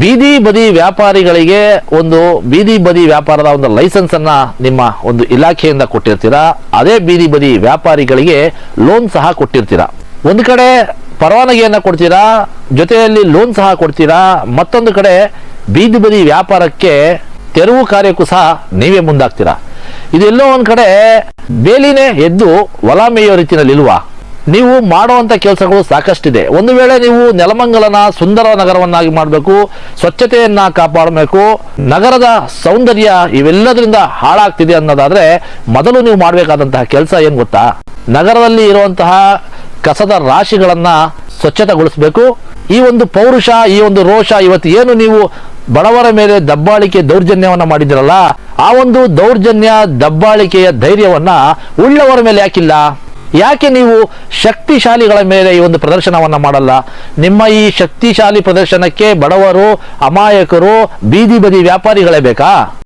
ಬೀದಿ ಬದಿ ವ್ಯಾಪಾರಿಗಳಿಗೆ ಒಂದು ಬೀದಿ ಬದಿ ವ್ಯಾಪಾರದ ಒಂದು ಲೈಸೆನ್ಸ್ ಅನ್ನ ನಿಮ್ಮ ಒಂದು ಇಲಾಖೆಯಿಂದ ಕೊಟ್ಟಿರ್ತೀರಾ? ಅದೇ ಬೀದಿ ಬದಿ ವ್ಯಾಪಾರಿಗಳಿಗೆ ಲೋನ್ ಸಹ ಕೊಟ್ಟಿರ್ತೀರಾ? ಒಂದು ಕಡೆ ಪರವಾನಗಿಯನ್ನ ಕೊಡ್ತೀರಾ? ಜೊತೆಯಲ್ಲಿ ಲೋನ್ ಸಹ ಕೊಡ್ತೀರಾ? ಮತ್ತೊಂದು ಕಡೆ ಬೀದಿ ಬದಿ ವ್ಯಾಪಾರಕ್ಕೆ ತೆರವು ಕಾರ್ಯಕ್ಕೂ ಸಹ ನೀವೇ ಮುಂದಾಗ್ತೀರಾ? ಇದೆಲ್ಲೋ ಒಂದ್ ಕಡೆ ಬೇಲಿನೇ ಎದ್ದು ಹೊಲ ಮೇಯೋ ರೀತಿಯಲ್ಲಿ ಇಲ್ವಾ ನೀವು ಮಾಡುವಂತ ಕೆಲಸಗಳು ಸಾಕಷ್ಟಿದೆ. ಒಂದು ವೇಳೆ ನೀವು ನೆಲಮಂಗಲನ ಸುಂದರ ನಗರವನ್ನಾಗಿ ಮಾಡಬೇಕು, ಸ್ವಚ್ಛತೆಯನ್ನು ಕಾಪಾಡಬೇಕು, ನಗರದ ಸೌಂದರ್ಯ ಇವೆಲ್ಲದರಿಂದ ಹಾಳಾಗ್ತಿದೆ ಅನ್ನೋದಾದ್ರೆ ಮೊದಲು ನೀವು ಮಾಡಬೇಕಾದಂತಹ ಕೆಲಸ ಏನು ಗೊತ್ತಾ? ನಗರದಲ್ಲಿ ಇರುವಂತಹ ಕಸದ ರಾಶಿಗಳನ್ನ ಸ್ವಚ್ಛತೆಗೊಳಿಸಬೇಕು. ಈ ಒಂದು ಪೌರುಷ, ಈ ಒಂದು ರೋಷ ಇವತ್ತು ಏನು ನೀವು ಬಡವರ ಮೇಲೆ ದಬ್ಬಾಳಿಕೆ ದೌರ್ಜನ್ಯವನ್ನ ಮಾಡಿದಿರಲ್ಲ ಆ ಒಂದು ದೌರ್ಜನ್ಯ ದಬ್ಬಾಳಿಕೆಯ ಧೈರ್ಯವನ್ನ ಉಳ್ಳವರ ಮೇಲೆ ಯಾಕಿಲ್ಲ? ಯಾಕೆ ನೀವು ಶಕ್ತಿಶಾಲಿಗಳ ಮೇಲೆ ಈ ಒಂದು ಪ್ರದರ್ಶನವನ್ನು ಮಾಡಲ್ಲ? ನಿಮ್ಮ ಈ ಶಕ್ತಿಶಾಲಿ ಪ್ರದರ್ಶನಕ್ಕೆ ಬಡವರು, ಅಮಾಯಕರು, ಬೀದಿ ಬದಿ ವ್ಯಾಪಾರಿಗಳೇ ಬೇಕಾ?